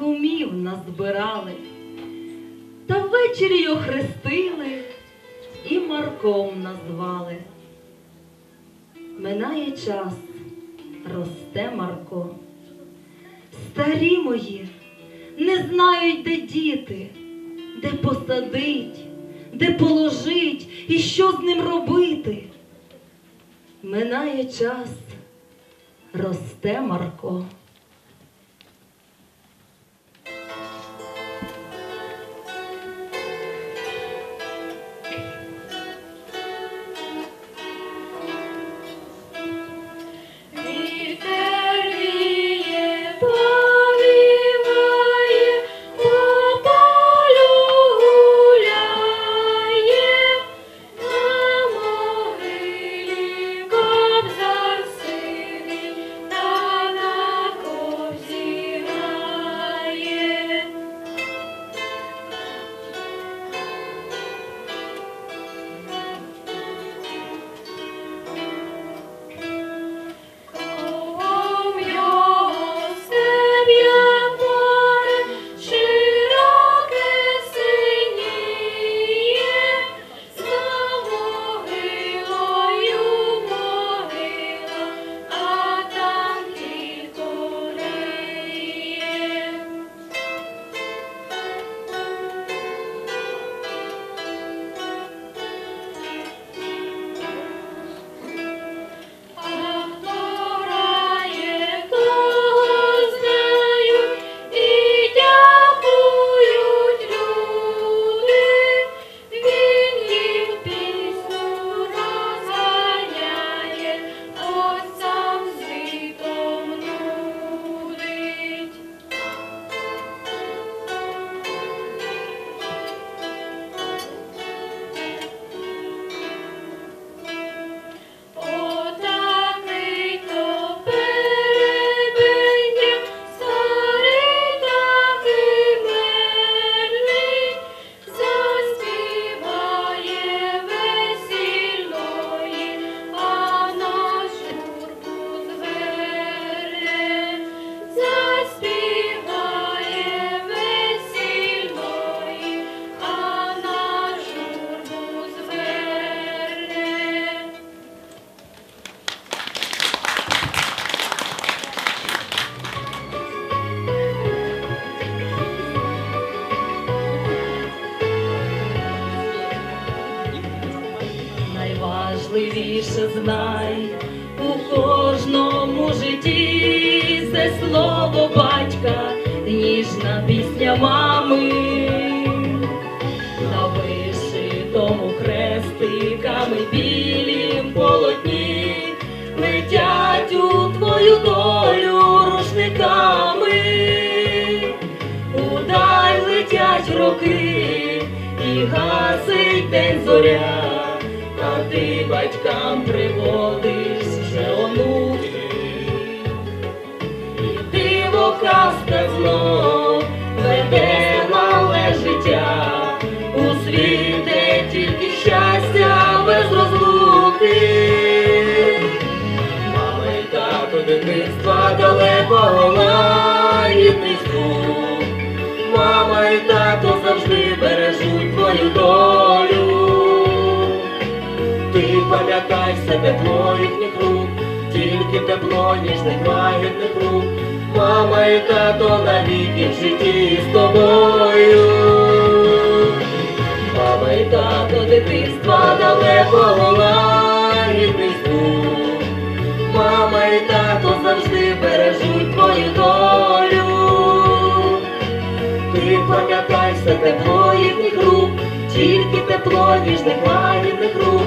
кумів назбирали, та ввечері його хрестили і Марком назвали. Минає час, росте Марко. Старі мої не знають, де діти, де посадить, де положить і що з ним робити. Минає час, росте Марко. Хрестиками білім полотні летять у твою долю рушниками, удай летять роки і гасить день зоря. А ти батькам тато дитинства далекого лагідний. Мама і тато завжди бережуть твою долю. Ти пам'ятай все тепло їхніх рук, тільки тепло ніжних лагідних рук. Мама і тато навіки в житті з тобою. Мама і тато дитинства далекого лагідний пам'ятай все тепло їхніх рук, тільки тепло ніжних лагідних рук.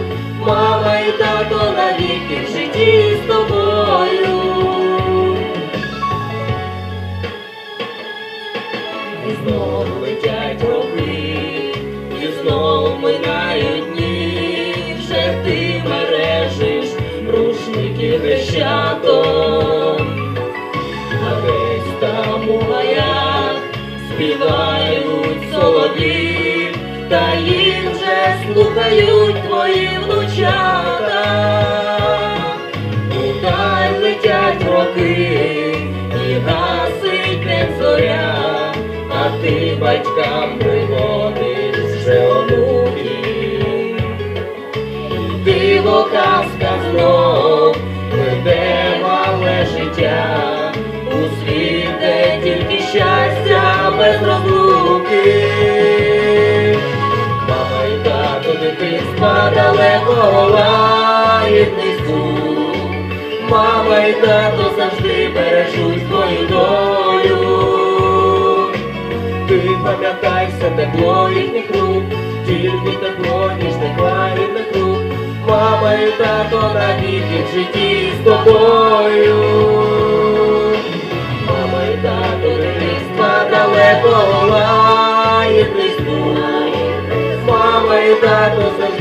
Мама і тато навіки в житті з тобою. І знов летять роки, і знов минають дні, вже ти мережиш рушники хрещатом, співають солові, та їх вже слухають твої внучата. Удай летять роки, і гасить зоря, батькам дитинства далеко лагідний. Мама і тато завжди бережуть твою долю. Ти пам'ятай все тепло їхніх рук, тільки тепло ніжних лагідних рук. Мама і тато навіки в житті з тобою. Мама і тато дитинства далеко лагідний звук. Мама і тато завжди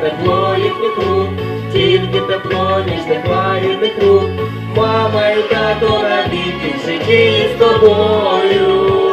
тепло їхніх рук, тільки тепло ніжних лагідних рук. Мама і тато навіки в житті з тобою.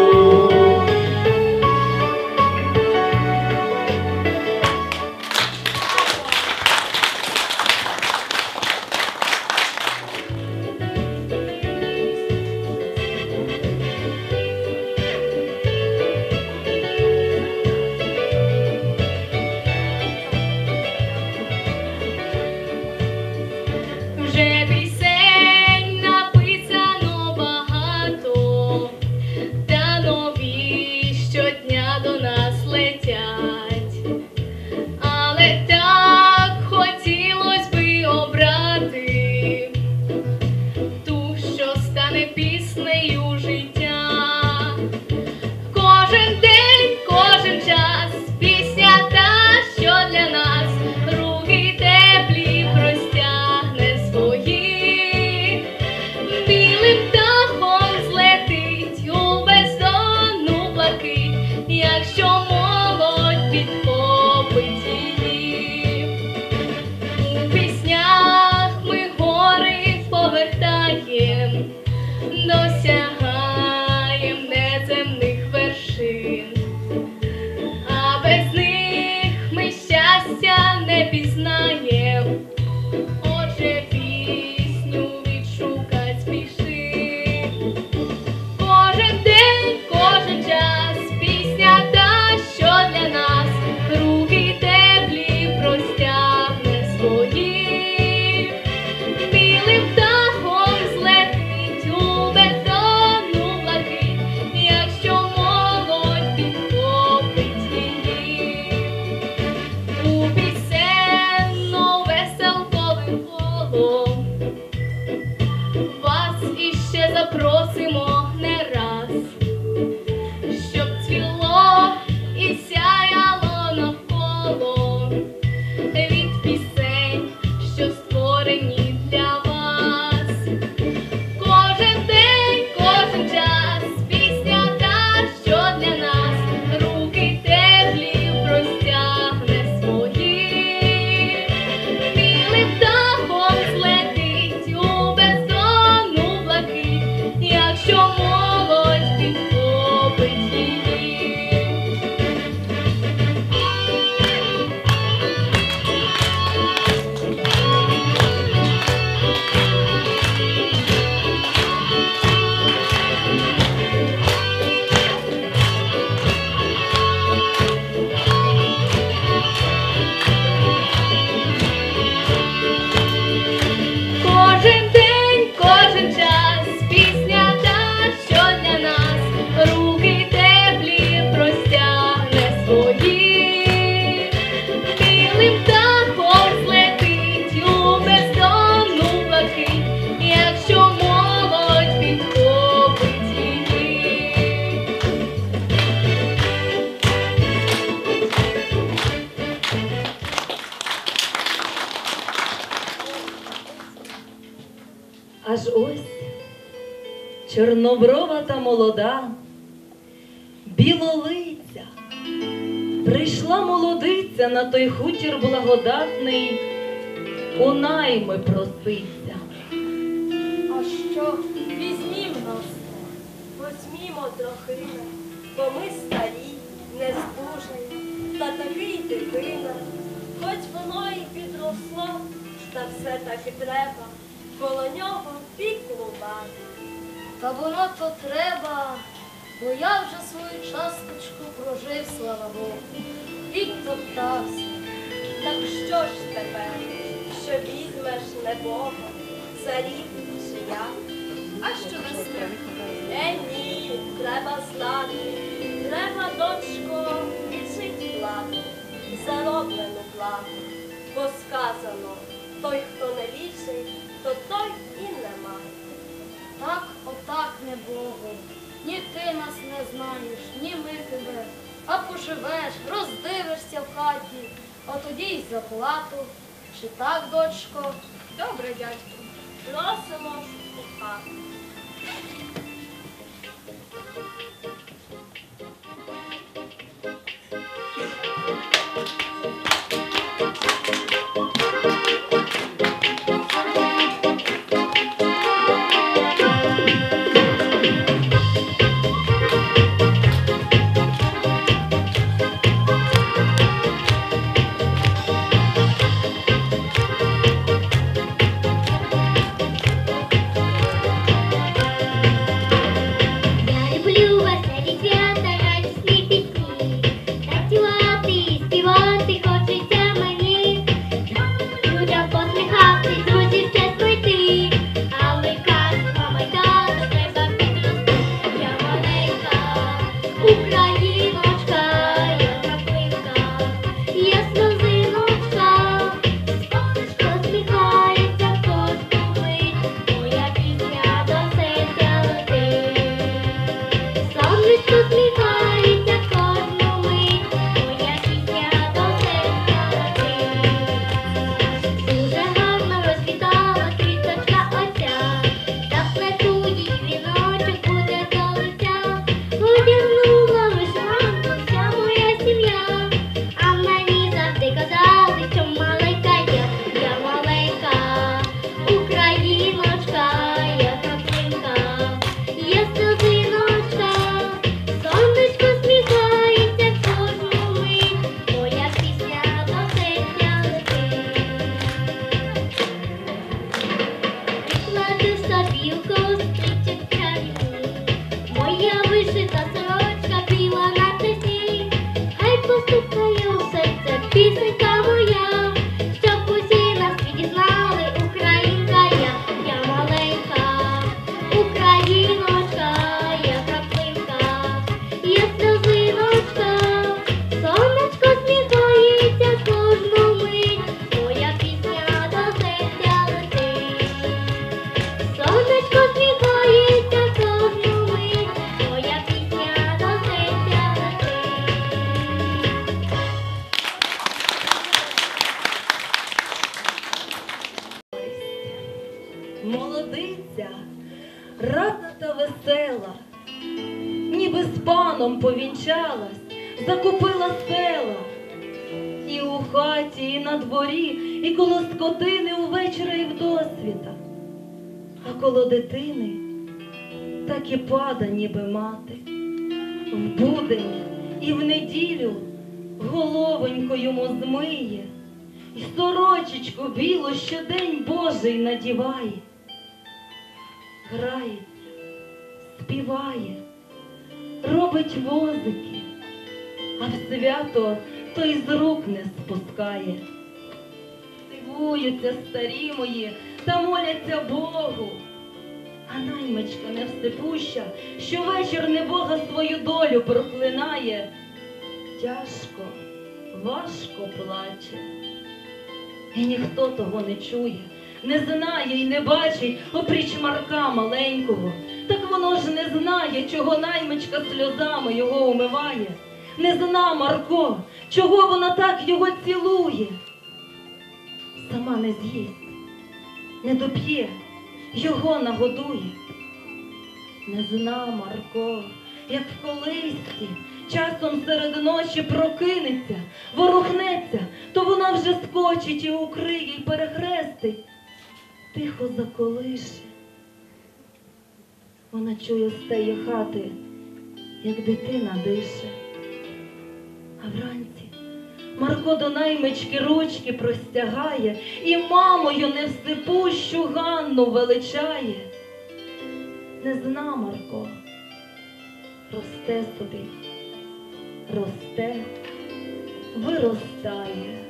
Молода, білолиця, прийшла молодиця на той хутір благодатний, у найми проситься. А що візьмім нас, возьмімо трохи, бо ми старі, нездужані, та такий дитина, хоч воно і підросло, та все таки треба коло нього піку стати. Та воно то треба, бо я вже свою часточку прожив, слава Богу. Вік топтався. Так що ж тепер, що візьмеш не Бога, за чи як? А що смерть? Е, ні, треба знати, треба, дочко, віджить плату, зароблену плату. Бо сказано, той, хто не вічий, то той і не має. Так, отак не Богу. Ні ти нас не знаєш, ні ми тебе. А поживеш, роздивишся в хаті, а тоді й заплату. Чи так, дочко? Добре, дядько. Просимо у хату. Вдосвіта. А коло дитини так і пада, ніби мати. В будень і в неділю головонько йому змиє, і сорочечку білу щодень Божий надіває. Грається, співає, робить возики, а в свято той з рук не спускає. Дивуються старі мої та моляться Богу. А наймичка невсипуща, що вечір небога свою долю проклинає. Тяжко, важко плаче. І ніхто того не чує, не знає і не бачить, опріч Марка маленького. Так воно ж не знає, чого наймичка сльозами його умиває. Не зна Марко, чого вона так його цілує. Сама не з'їсть, не доп'є, його нагодує. Не зна Марко, як в колисці, часом серед ночі прокинеться, ворухнеться, то вона вже скочить і укриє, і перехрестить, тихо заколише. Вона чує з хати, як дитина дише. А вранці Марко до наймички ручки простягає і мамою невсипущу Ганну величає. не зна Марко. Росте собі, росте, виростає.